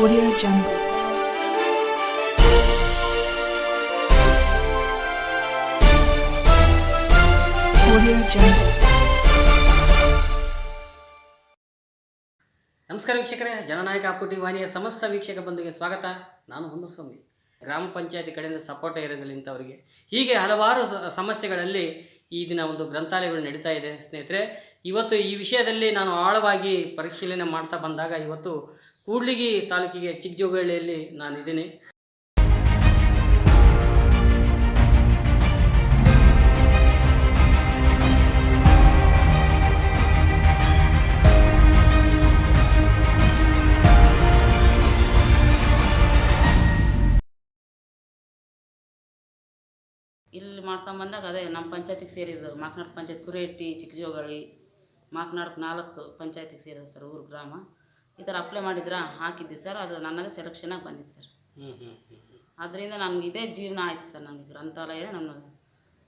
Audio Jungle. ನಮಸ್ಕಾರ ವೀಕ್ಷಕರೇ, ಜನನಾಯಕ ಆಪುಟಿ ವಾಹಿನಿಯ ಸಮಸ್ತ ವೀಕ್ಷಕ ಬಂಧುಗೆ ಸ್ವಾಗತ. ನಾನು ಹೊನ್ನಸ್ವಾಮಿ ಗ್ರಾಮ ಪಂಚಾಯತಿ ಕಡೆಯಿಂದ ಸಪೋರ್ಟ್ ಇರೋದಿಲ್ಲ ಇಂಥವರಿಗೆ ಹೀಗೆ ಹಲವಾರು ಸಮಸ್ಯೆಗಳಲ್ಲಿ ಈ ದಿನ ಒಂದು ಗ್ರಂಥಾಲಯಗಳು ನಡೀತಾ ಇದೆ. ಸ್ನೇಹಿತರೆ, ಇವತ್ತು ಈ ವಿಷಯದಲ್ಲಿ ನಾನು ಆಳವಾಗಿ ಪರಿಶೀಲನೆ ಮಾಡ್ತಾ ಬಂದಾಗ ಇವತ್ತು ಕೂಡ್ಲಿಗಿ ತಾಲೂಕಿಗೆ ಚಿಕ್ಕಜೋಗಳ್ಳಿಯಲ್ಲಿ ನಾನಿದ್ದೀನಿ. ಇಲ್ಲಿ ಮಾಡ್ಕೊಂಬಂದಾಗ ಅದೇ ನಮ್ಮ ಪಂಚಾಯತಿಗೆ ಸೇರಿದ್ದು. ಮಾಕನಾಡ್ ಪಂಚಾಯತ್ ಕುರೇಟಿ ಚಿಕ್ಕಜೋಗಳಿ ಮಾಕನಾಡ್ಕ್ ನಾಲ್ಕು ಪಂಚಾಯತಿಗೆ ಸೇರಿದೆ ಸರ್ ಊರು ಗ್ರಾಮ. ಈ ಥರ ಅಪ್ಲೈ ಮಾಡಿದ್ರಾ? ಹಾಕಿದ್ದೆ ಸರ್ ಅದು ನನ್ನದೇ ಸೆಲೆಕ್ಷನಾಗಿ ಬಂದಿತ್ತು ಸರ್ ಹ್ಞೂ ಹ್ಞೂ ಹ್ಞೂ ಅದರಿಂದ ನನಗೆ ಇದೇ ಜೀವನ ಆಯ್ತು ಸರ್ ನನಗೆ ಗ್ರಂಥಾಲಯ ನಮ್ಮ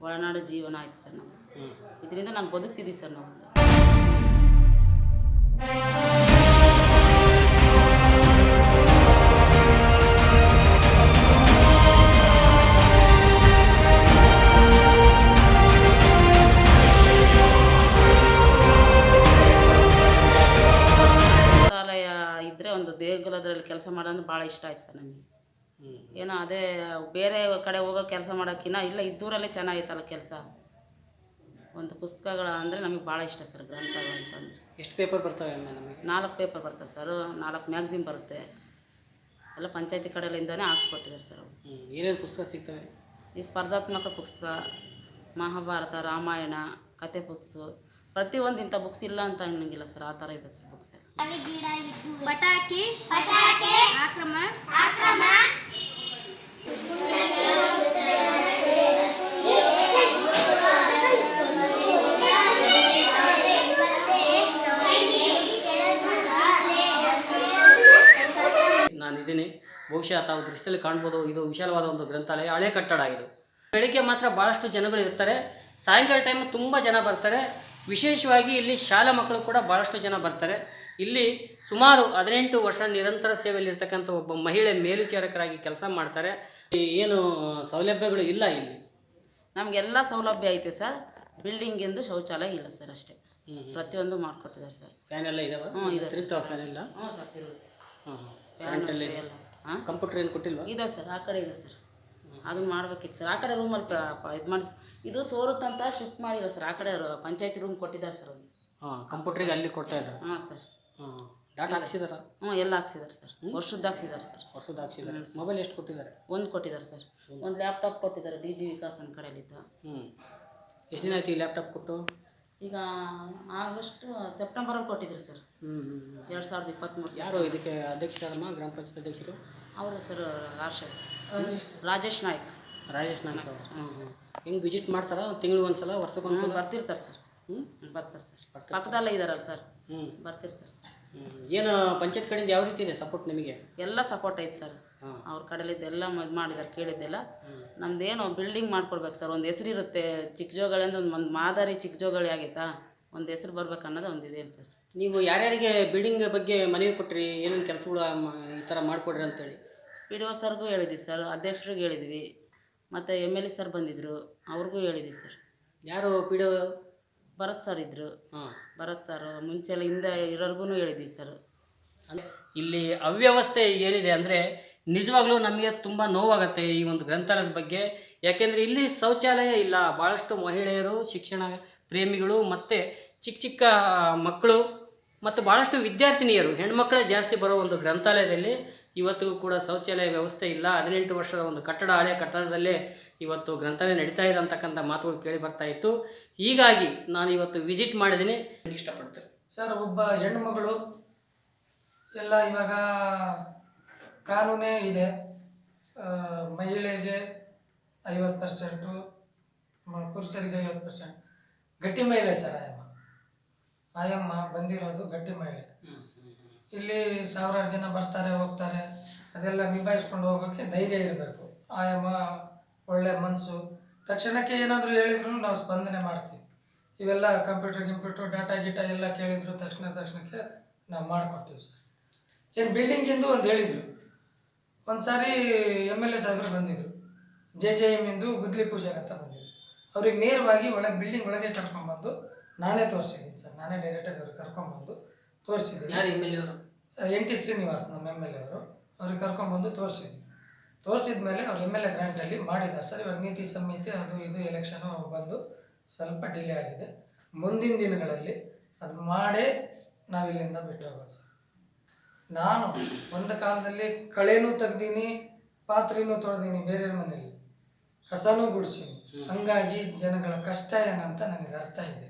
ಒಳನಾಡು ಜೀವನ ಆಯ್ತು ಸರ್ ನಮಗೆ ಹ್ಞೂ ಇದರಿಂದ ನಾನು ಬದುಕ್ತಿದ್ದೀವಿ ಸರ್ ನಾವು ದೇಗುಲದಲ್ಲಿ ಕೆಲಸ ಮಾಡೋದು ಭಾಳ ಇಷ್ಟ ಆಯ್ತು ಸರ್ ನಮಗೆ. ಏನೋ ಅದೇ ಬೇರೆ ಕಡೆ ಹೋಗೋ ಕೆಲಸ ಮಾಡೋಕ್ಕಿನ್ನ ಇಲ್ಲ ಇದ್ದೂರಲ್ಲೇ ಚೆನ್ನಾಗಿತ್ತಲ್ಲ ಕೆಲಸ. ಒಂದು ಪುಸ್ತಕಗಳ ಅಂದರೆ ನಮಗೆ ಭಾಳ ಇಷ್ಟ ಸರ್ ಗ್ರಂಥಗಳು ಅಂತಂದರೆ. ಎಷ್ಟು ಪೇಪರ್ ಬರ್ತವೆ ನಾಲ್ಕು ಪೇಪರ್ ಬರ್ತದೆ ಸರ್ ನಾಲ್ಕು ಮ್ಯಾಗ್ಝಿನ್ ಬರುತ್ತೆ. ಎಲ್ಲ ಪಂಚಾಯತಿ ಕಡೆಯಿಂದನೇ ಹಾಕ್ಸ್ಕೊಟ್ಟಿದ್ದಾರೆ ಸರ್ ಅವು ಹ್ಞೂ ಏನೇನು ಪುಸ್ತಕ ಸಿಗ್ತವೆ? ಈ ಸ್ಪರ್ಧಾತ್ಮಕ ಪುಸ್ತಕ ಮಹಾಭಾರತ ರಾಮಾಯಣ ಕತೆ ಬುಕ್ಸು ಪ್ರತಿಯೊಂದು ಇಂಥ ಬುಕ್ಸ್ ಇಲ್ಲ ಅಂತ ಅನ್ನಂಗಿಲ್ಲ ಸರ್ ಆ ಥರ ಇದೆ ಸರ್ ಬುಕ್ಸ್ ಎಲ್ಲ. ಪಟಾಕಿ ಪಟಾಕಿ ಆಕ್ರಮ ಆಕ್ರಮ. ನಾನಿದ್ದೀನಿ ಬಹುಶಃ ತಾವು ದೃಷ್ಟಿಯಲ್ಲಿ ಕಾಣ್ಬೋದು ಇದು ವಿಶಾಲವಾದ ಒಂದು ಗ್ರಂಥಾಲಯ ಹಳೆ ಕಟ್ಟಡ ಇದು. ಬೆಳಿಗ್ಗೆ ಮಾತ್ರ ಭಾಳಷ್ಟು ಜನಗಳು ಇರ್ತಾರೆ. ಸಾಯಂಕಾಲ ಟೈಮ್ ತುಂಬ ಜನ ಬರ್ತಾರೆ. ವಿಶೇಷವಾಗಿ ಇಲ್ಲಿ ಶಾಲಾ ಮಕ್ಕಳು ಕೂಡ ಭಾಳಷ್ಟು ಜನ ಬರ್ತಾರೆ. ಇಲ್ಲಿ ಸುಮಾರು ಹದಿನೆಂಟು ವರ್ಷ ನಿರಂತರ ಸೇವೆಯಲ್ಲಿರ್ತಕ್ಕಂಥ ಒಬ್ಬ ಮಹಿಳೆ ಮೇಲ್ವಿಚಾರಕರಾಗಿ ಕೆಲಸ ಮಾಡ್ತಾರೆ. ಏನು ಸೌಲಭ್ಯಗಳು ಇಲ್ಲ ಇಲ್ಲಿ? ನಮಗೆಲ್ಲ ಸೌಲಭ್ಯ ಐತೆ ಸರ್. ಬಿಲ್ಡಿಂಗ್ ಎಂದು ಶೌಚಾಲಯ ಇಲ್ಲ ಸರ್ ಅಷ್ಟೇ. ಪ್ರತಿಯೊಂದು ಮಾಡಿಕೊಟ್ಟಿದ್ದಾರೆ ಸರ್. ಫ್ಯಾನ್ ಎಲ್ಲ ಇದಾವೆ? ಹ್ಞೂ ಇದೆ ಫ್ಯಾನ್ ಎಲ್ಲ? ಹ್ಞೂ ಸರ್ ಕಂಪ್ಯೂಟರ್ ಏನು ಕೊಟ್ಟಿಲ್ವಾ? ಇದೆ ಸರ್ ಆ ಕಡೆ ಇದೆ ಸರ್. ಅದನ್ನ ಮಾಡ್ಬೇಕಿತ್ತು ಸರ್. ಆ ಕಡೆ ರೂಮಲ್ಲಿ ಇದು ಮಾಡಿ ಇದು ಸೋರುತ್ತಂತ ಶಿಫ್ಟ್ ಮಾಡಿಲ್ಲ ಸರ್. ಆ ಕಡೆ ಪಂಚಾಯತಿ ರೂಮ್ ಕೊಟ್ಟಿದ್ದಾರೆ ಸರ್ ಅದು ಹಾಂ ಕಂಪ್ಯೂಟ್ರಿಗೆ ಅಲ್ಲಿ ಕೊಡ್ತಾ ಇದ್ದಾರೆ. ಹಾಂ ಸರ್. ಹಾಂ ಡಾಟಾ ಹಾಕ್ಸಿದಾರ? ಹ್ಞೂ ಎಲ್ಲ ಹಾಕ್ಸಿದ್ದಾರೆ ಸರ್. ವರ್ಷದ್ದು ಹಾಕ್ಸಿದ್ದಾರೆ ಸರ್. ವರ್ಷದ್ದು ಹಾಕ್ಸಿದ್ದಾರೆ ಮೊಬೈಲ್ ಎಷ್ಟು ಕೊಟ್ಟಿದ್ದಾರೆ? ಒಂದು ಕೊಟ್ಟಿದ್ದಾರೆ ಸರ್. ಒಂದು ಲ್ಯಾಪ್ಟಾಪ್ ಕೊಟ್ಟಿದ್ದಾರೆ ಡಿ ಜಿ ವಿಕಾಸ್ ಅನ್ನ ಕಡೆಯಲ್ಲಿದ್ದ ಹ್ಞೂ ಎಷ್ಟು ದಿನ ಆಯ್ತು ಈ ಲ್ಯಾಪ್ಟಾಪ್ ಕೊಟ್ಟು? ಈಗ ಆಗಸ್ಟ್ ಸೆಪ್ಟೆಂಬರಲ್ಲಿ ಕೊಟ್ಟಿದ್ರು ಸರ್. ಹ್ಞೂ ಹ್ಞೂ ಎರಡು ಸಾವಿರದ ಇಪ್ಪತ್ತ್ಮೂರು ಯಾರು ಇದಕ್ಕೆ ಅಧ್ಯಕ್ಷರಮ್ಮ ಗ್ರಾಮ ಪಂಚಾಯತ್ ಅಧ್ಯಕ್ಷರು? ಅವರು ಸರ್ ರಾಜ ರಾಜೇಶ್. ನಾಯ್ಕ್. ರಾಜೇಶ್ ನಾಯ್ಕ್ ಸರ್ ಹ್ಞೂ ಹ್ಞೂ ಹೆಂಗೆ ವಿಸಿಟ್ ಮಾಡ್ತಾರೆ? ತಿಂಗಳು ಒಂದು ಸಲ ವರ್ಷಕ್ಕೊಂದು ಸಲ ಬರ್ತಿರ್ತಾರೆ ಸರ್. ಹ್ಞೂ ಬರ್ತಾರೆ ಸರ್. ಪಕ್ಕದಲ್ಲೇ ಇದ್ದಾರಲ್ಲ ಸರ್. ಹ್ಞೂ ಬರ್ತಿರ್ತಾರೆ ಸರ್. ಏನು ಪಂಚಾಯತ್ ಕಡೆಯಿಂದ ಯಾವ ರೀತಿ ಇದೆ ಸಪೋರ್ಟ್ ನಿಮಗೆ? ಎಲ್ಲ ಸಪೋರ್ಟ್ ಐತೆ ಸರ್. ಅವ್ರ ಅವ್ರ ಕಡೆಲಿದ್ದೆಲ್ಲ ಇದು ಮಾಡಿದ್ದಾರೆ ಕೇಳಿದ್ದೆಲ್ಲ. ನಮ್ದೇನು ಬಿಲ್ಡಿಂಗ್ ಮಾಡ್ಕೊಡ್ಬೇಕು ಸರ್. ಒಂದು ಹೆಸರು ಇರುತ್ತೆ ಚಿಕ್ಕಜೋಗಳಿ ಅಂದ್ರೆ ಒಂದು ಮಾದರಿ ಚಿಕ್ಕಜೋಗಳಿ ಆಗೈತಾ? ಒಂದು ಹೆಸರು ಬರ್ಬೇಕು ಅನ್ನೋದು ಒಂದು ಇದೇನು ಸರ್. ನೀವು ಯಾರ್ಯಾರಿಗೆ ಬಿಲ್ಡಿಂಗ್ ಬಗ್ಗೆ ಮನವಿ ಕೊಟ್ರಿ ಏನೇನು ಕೆಲಸಗಳು ಈ ಥರ ಮಾಡಿಕೊಡ್ರಿ ಅಂತೇಳಿ? ಪಿ ಡಿ ಒ ಸರ್ಗೂ ಹೇಳಿದ್ವಿ ಸರ್ ಅಧ್ಯಕ್ಷರಿಗೆ ಹೇಳಿದ್ವಿ. ಮತ್ತು ಎಂ ಎಲ್ ಎ ಸರ್ ಬಂದಿದ್ದರು ಅವ್ರಿಗೂ ಹೇಳಿದ್ವಿ ಸರ್. ಯಾರು ಪಿ ಡಿ ಭರತ್ ಸರ್ ಇದ್ದರು ಹಾಂ. ಭರತ್ ಸರ್ ಮುಂಚೆಲ್ಲ ಹಿಂದೆ ಇರೋರ್ಗು ಹೇಳಿದ್ವಿ ಸರ್ ಅಂದ್ರೆ ಇಲ್ಲಿ ಅವ್ಯವಸ್ಥೆ ಏನಿದೆ ಅಂದರೆ ನಿಜವಾಗ್ಲೂ ನಮಗೆ ತುಂಬ ನೋವಾಗುತ್ತೆ ಈ ಒಂದು ಗ್ರಂಥಾಲಯದ ಬಗ್ಗೆ. ಯಾಕೆಂದರೆ ಇಲ್ಲಿ ಶೌಚಾಲಯ ಇಲ್ಲ. ಭಾಳಷ್ಟು ಮಹಿಳೆಯರು ಶಿಕ್ಷಣ ಪ್ರೇಮಿಗಳು ಮತ್ತು ಚಿಕ್ಕ ಚಿಕ್ಕ ಮಕ್ಕಳು ಮತ್ತು ಭಾಳಷ್ಟು ವಿದ್ಯಾರ್ಥಿನಿಯರು ಹೆಣ್ಮಕ್ಳೇ ಜಾಸ್ತಿ ಬರೋ ಒಂದು ಗ್ರಂಥಾಲಯದಲ್ಲಿ ಇವತ್ತು ಕೂಡ ಶೌಚಾಲಯ ವ್ಯವಸ್ಥೆ ಇಲ್ಲ. ಹದಿನೆಂಟು ವರ್ಷದ ಒಂದು ಕಟ್ಟಡ ಹಳೆಯ ಕಟ್ಟಡದಲ್ಲೇ ಇವತ್ತು ಗ್ರಂಥಾಲಯ ನಡೀತಾ ಇದೆ ಅಂತಕ್ಕಂಥ ಮಾತುಗಳು ಕೇಳಿ ಬರ್ತಾ ಇತ್ತು. ಹೀಗಾಗಿ ನಾನು ಇವತ್ತು ವಿಸಿಟ್ ಮಾಡಿದ್ದೀನಿ. ಇಷ್ಟಪಡ್ತೇನೆ. ಸರ್ ಒಬ್ಬ ಹೆಣ್ಣುಮಗಳು ಎಲ್ಲ ಇವಾಗ ಕಾನೂನೇ ಇದೆ. ಮಹಿಳೆಗೆ ಐವತ್ತು ಪರ್ಸೆಂಟು ಪುರುಷರಿಗೆ ಐವತ್ತು ಪರ್ಸೆಂಟ್. ಗಟ್ಟಿ ಮಹಿಳೆ ಸರ್ ಆಯಮ್ಮ. ಆಯಮ್ಮ ಬಂದಿರೋದು ಗಟ್ಟಿ ಮಹಿಳೆ. ಇಲ್ಲಿ ಸಾವಿರಾರು ಜನ ಬರ್ತಾರೆ, ಹೋಗ್ತಾರೆ. ಅದೆಲ್ಲ ನಿಭಾಯಿಸ್ಕೊಂಡು ಹೋಗೋಕ್ಕೆ ಧೈರ್ಯ ಇರಬೇಕು. ಆಯಾಮ, ಒಳ್ಳೆ ಮನಸ್ಸು ತಕ್ಷಣಕ್ಕೆ ಏನಾದರೂ ಹೇಳಿದ್ರು ನಾವು ಸ್ಪಂದನೆ ಮಾಡ್ತೀವಿ. ಇವೆಲ್ಲ ಕಂಪ್ಯೂಟರ್ ಕಂಪ್ಯೂಟರ್ ಡಾಟಾ, ಗೀಟಾ ಎಲ್ಲ ಕೇಳಿದ್ರು ತಕ್ಷಣ ತಕ್ಷಣಕ್ಕೆ ನಾವು ಮಾಡಿಕೊಡ್ತೀವಿ ಸರ್. ಏನು ಬಿಲ್ಡಿಂಗಿಂದು ಒಂದು ಹೇಳಿದರು. ಒಂದು ಸಾರಿ ಎಂ ಎಲ್ ಎ ಸಾಹೇಬ್ರು ಬಂದಿದ್ದರು ಜೆ ಜೆ ಎಂ ಇಂದು ಗುದ್ಲಿ ಪೂಜೆಗೆ ಅಂತ ಬಂದಿದ್ದರು ಅವ್ರಿಗೆ ನೇರವಾಗಿ ಒಳಗೆ ಬಿಲ್ಡಿಂಗ್ ಒಳಗೆ ಕರ್ಕೊಂಡ್ಬಂದು ನಾನೇ ತೋರಿಸಿದ್ದೀನಿ ಸರ್. ನಾನೇ ಡೈರೆಕ್ಟಾಗಿ ಅವ್ರಿಗೆ ಕರ್ಕೊಂಡ್ಬಂದು ತೋರಿಸಿದ್ದೀನಿ. ಯಾರು ಎಂ ಎಲ್ ಎ ಅವರು? ಎನ್ ಟಿ ಶ್ರೀನಿವಾಸ್ ನಮ್ಮ ಎಂ ಎಲ್ ಎ ಅವರು, ಅವ್ರಿಗೆ ಕರ್ಕೊಂಡ್ಬಂದು ತೋರಿಸಿದ್ವಿ. ತೋರಿಸಿದ ಮೇಲೆ ಅವ್ರು ಎಂ ಎಲ್ ಎ ಗ್ರ್ಯಾಂಟಲ್ಲಿ ಮಾಡಿದ್ದಾರೆ ಸರ್, ಇವಾಗ ನೀತಿ ಸಂಹಿತೆ ಅದು ಇದು ಎಲೆಕ್ಷನು ಬಂದು ಸ್ವಲ್ಪ ಡಿಲೇ ಆಗಿದೆ. ಮುಂದಿನ ದಿನಗಳಲ್ಲಿ ಅದು ಮಾಡೇ ನಾವಿಲ್ಲಿಂದ ಬಿಟ್ಟು ಹೋಗೋದು ಸರ್. ನಾನು ಒಂದು ಕಾಲದಲ್ಲಿ ಕಳೆನೂ ತೆಗ್ದೀನಿ, ಪಾತ್ರೆನೂ ತೊಳೆದೀನಿ, ಬೇರೆಯವ್ರ ಮನೆಯಲ್ಲಿ. ಕಸನೂ ಗುಡಿಸೀನಿ. ಹಂಗಾಗಿ ಜನಗಳ ಕಷ್ಟ ಏನಂತ ನನಗೆ ಅರ್ಥ ಇದೆ.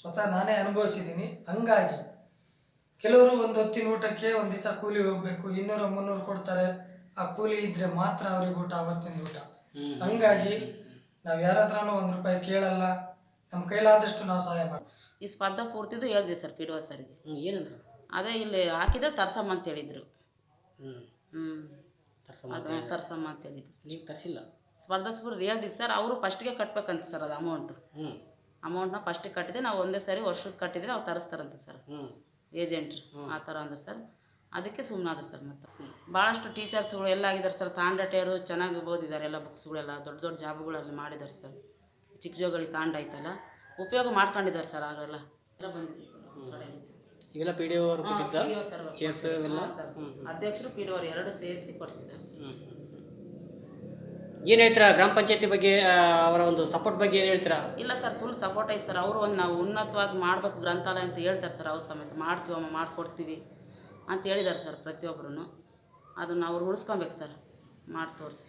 ಸ್ವತಃ ನಾನೇ ಅನುಭವಿಸಿದ್ದೀನಿ. ಹಂಗಾಗಿ ಕೆಲವರು ಒಂದು ಹೊತ್ತಿನ ಊಟಕ್ಕೆ ಒಂದು ದಿವಸ ಕೂಲಿ ಹೋಗ್ಬೇಕು ಇನ್ನೂರು ಮುನ್ನೂರು ಕೊಡ್ತಾರೆ. ಆ ಕೂಲಿ ಇದ್ರೆ ಮಾತ್ರ ಅವ್ರಿಗೆ ಊಟ ಅವತ್ತಿನ ಊಟ. ಹಂಗಾಗಿ ನಾವು ಯಾರತ್ರನೂ ಒಂದು ರೂಪಾಯಿ ಕೇಳಲ್ಲ. ನಮ್ಮ ಕೈಲಾದಷ್ಟು ನಾವು ಸಹಾಯ ಮಾಡ್ತೀವಿ ಈ ಸ್ಪರ್ಧಾ ಪೂರ್ತಿದು ಹೇಳಿದೆ ಸರ್ ಪಿ ಡಿ ಒ ಸರ್ಗೆ. ಹ್ಞೂ ಏನಂದ್ರು ಅದೇ ಇಲ್ಲಿ ಹಾಕಿದ್ರೆ ತರ್ಸಮ್ಮ ಅಂತ ಹೇಳಿದ್ರು. ಹ್ಞೂ ಹ್ಞೂ ತರ್ಸಮ್ಮ ಅದು ತರ್ಸಮ್ಮ ಅಂತ ಹೇಳಿದ್ರು ಸರ್. ನೀವು ತರಿಸಿಲ್ಲ? ಸ್ಪರ್ಧಾ ಸ್ಫೂರ್ತಿ ಹೇಳ್ದಿದ್ದು ಸರ್ ಅವರು ಫಸ್ಟ್ಗೆ ಕಟ್ಬೇಕಂತ ಸರ್ ಅದು ಅಮೌಂಟು ಹ್ಞೂ ಅಮೌಂಟ್ನ ಫಸ್ಟಿಗೆ ಕಟ್ಟಿದ್ರೆ ನಾವು ಒಂದೇ ಸಾರಿ ವರ್ಷದ ಕಟ್ಟಿದ್ರೆ ಅವ್ರು ತರಿಸ್ತಾರಂತೆ ಸರ್. ಹ್ಞೂ ಏಜೆಂಟ್ರು ಆ ಥರ ಅಂದ್ರೆ ಸರ್. ಅದಕ್ಕೆ ಸುಮ್ಮನಾದ್ರು ಸರ್ ಮತ್ತೆ. ಭಾಳಷ್ಟು ಟೀಚರ್ಸ್ಗಳು ಎಲ್ಲ ಆಗಿದ್ದಾರೆ ಸರ್. ತಾಂಡಟೆಯರು ಚೆನ್ನಾಗಿ ಓದಿದ್ದಾರೆ ಎಲ್ಲ ಬುಕ್ಸ್ಗಳೆಲ್ಲ ದೊಡ್ಡ ದೊಡ್ಡ ಜಾಬ್ಗಳಲ್ಲಿ ಮಾಡಿದ್ದಾರೆ ಸರ್. ಚಿಕ್ಕ ಜೋಗಳಿಗೆ ತಾಂಡ ಐತಲ್ಲ ಉಪಯೋಗ ಮಾಡ್ಕೊಂಡಿದ್ದಾರೆ ಸರ್ ಅವರೆಲ್ಲ. ಎಲ್ಲ ಬಂದಿದೆ ಸರ್. ಇವೆಲ್ಲ ಪಿ ಡಿ ಸರ್ ಅಧ್ಯಕ್ಷರು ಪಿ ಡಿ ಎರಡು ಸೇರಿಸಿ ಕೊಡಿಸಿದ್ದಾರೆ ಸರ್. ಏನು ಹೇಳ್ತೀರಾ? ಗ್ರಾಮ ಪಂಚಾಯತಿ ಬಗ್ಗೆ ಅವರ ಒಂದು ಸಪೋರ್ಟ್ ಬಗ್ಗೆ ಏನು ಹೇಳ್ತೀರಾ? ಇಲ್ಲ ಸರ್ ಫುಲ್ ಸಪೋರ್ಟ್ ಐತೆ ಸರ್. ಅವರು ಒಂದು ನಾವು ಉನ್ನತವಾಗಿ ಮಾಡಬೇಕು ಗ್ರಂಥಾಲಯ ಅಂತ ಹೇಳ್ತಾರೆ ಸರ್ ಅವ್ರ ಸಮೇತ. ಮಾಡ್ತೀವಮ್ಮ ಮಾಡ್ಕೊಡ್ತೀವಿ ಅಂತ ಹೇಳಿದ್ದಾರೆ ಸರ್ ಪ್ರತಿಯೊಬ್ಬರೂ ಅದನ್ನು ಅವ್ರು ಉಳಿಸ್ಕೊಬೇಕು ಸರ್. ಮಾಡಿ ತೋರಿಸಿ.